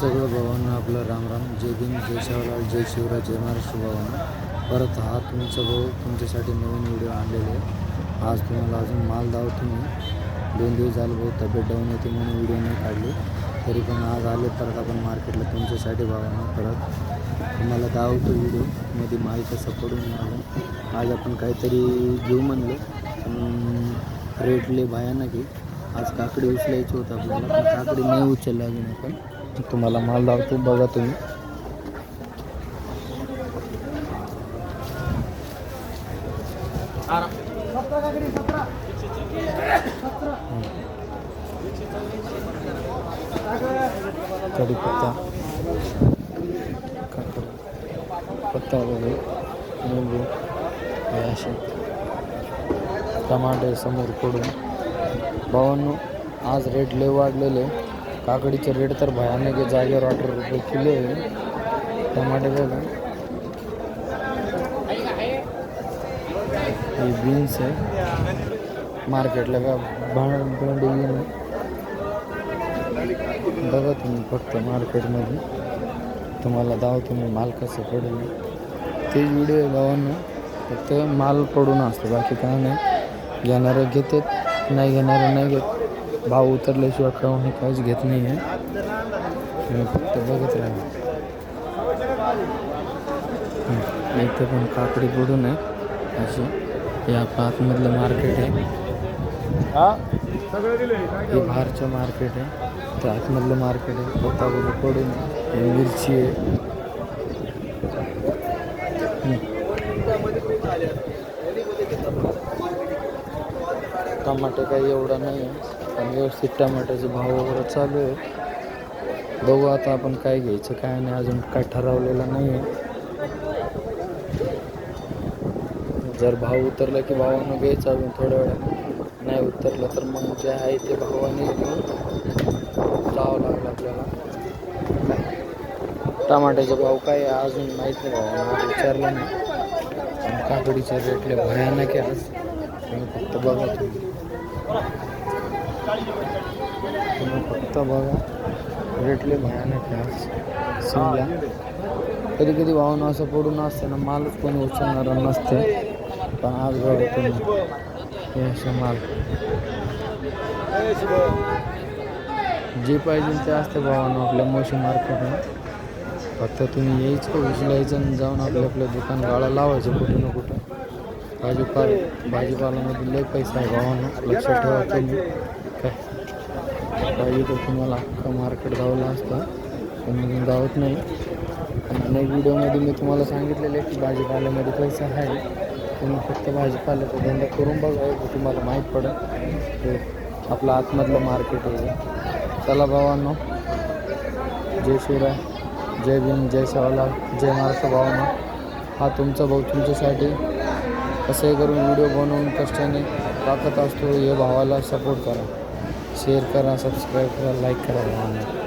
सगळं भावांना आपलं रामराम जय भीम जय शिवलाल जय शिवराज जय महाराष्ट्र भावांना. परत हा तुमचा भाऊ तुमच्यासाठी नवीन व्हिडिओ आणलेले आहे. आज तुम्हाला अजून माल दाव मी. दोन दिवस झालं भाऊ तब्येत डाऊन होती म्हणून व्हिडिओ नाही काढली. तरी पण आज आले परत आपण मार्केटला तुमच्यासाठी भावांना परत. तुम्हाला दावतो व्हिडिओमध्ये माल कसं पडून आलं आज आपण काहीतरी घेऊ म्हणलं. रेटले भयानक आहे. आज काकडी उचलायची होतं आपल्याला. पण काकडी नाही उचलला अजून आपण. तुम्हाला माल लावतो बघा तुम्ही. कढीपत्ता. पत्ता वगैरे लिंबू हे असे. टमाटे समोर पडून भावांनो आज रेट लय वाढलेले. काकडीचे रेट तर भयानक आहे जागेवर अठरा रुपये किलो आहे टमाटे बघा. हे बीन्स आहे. मार्केटला का भांड भेंडी घेऊन बघा तुम्ही फक्त मार्केटमध्ये. तुम्हाला दाव तुम्ही माल कसं पडेल. तेच व्हिडिओ गावांना फक्त माल पडून असतो बाकी काय नाही. घेणारं घेतात नाही घेणारं नाही घेत. भाव उतरल्याशिवाय कोणी काहीच घेत नाही आहे फक्त बघत राहा. इथे पण काकडी पडून आहे. अशी. हे आपलं आतमधलं मार्केट आहे. हे बाहेरचं मार्केट आहे. ते आतमधलं मार्केट आहे. पोता पडून मिरची आहे. टमाटे काही एवढा नाही आहे. पण व्यवस्थित टमाट्याचे भाव वगैरे चालू आहे बघू आता आपण काय घ्यायचं काय नाही अजून काय ठरवलेलं नाही आहे जर भाव उतरला की भावानं घ्यायचं अजून थोड्या वेळाने नाही उतरलं तर मग जे आहे ते भावाने घेऊन जावं लागलं आपल्याला. टमाट्याचे भाव काय आहे अजून माहीत नाही भावानं विचारलं नाही. पण काकडीचे रेटले भयानक आहे आज फक्त बघा तुम्ही. तुम्ही फक्त बघा. रेटले भयानक आहे आज. कधी कधी वाहून असं पडून असते ना मालच कोणी उचलणार नसते. पण आज बघा तुम्ही. असे माल. जे पाहिजे ते असते भावानं आपल्या मोशी मार्केटला. फक्त तुम्ही यायचं उचलायचं आणि जाऊन आपलं आपलं दुकान गाळा लावायचं कुठं ना कुठं. भाजीपाला भाजीपाल्यामध्ये लय पैसा आहे भावानं लक्षात ठेवा तुम्ही. काय? पाहिजे तर तुम्हाला? अख्खं मार्केट धावलं असतं. पण मी धावत नाही. आणि अनेक व्हिडिओमध्ये मी तुम्हाला सांगितलेलं आहे की भाजीपाल्यामध्ये पैसा आहे. तुम्ही फक्त भाजीपाल्याचा धंदा करून बघा की तुम्हाला माहीत पडेल. ते आपलं आतमधलं मार्केट आहे. चला भावांनो. जय शिवराय. जय भीम जय शिवलाल जय महाराष्ट्र भावांनो. हा तुमचा भाऊ तुमच्यासाठी. कसंही करून व्हिडिओ बनवून कष्टाने टाकत असतो. हे भावाला सपोर्ट करा. शेअर करा सबस्क्राईब करा लाईक करा.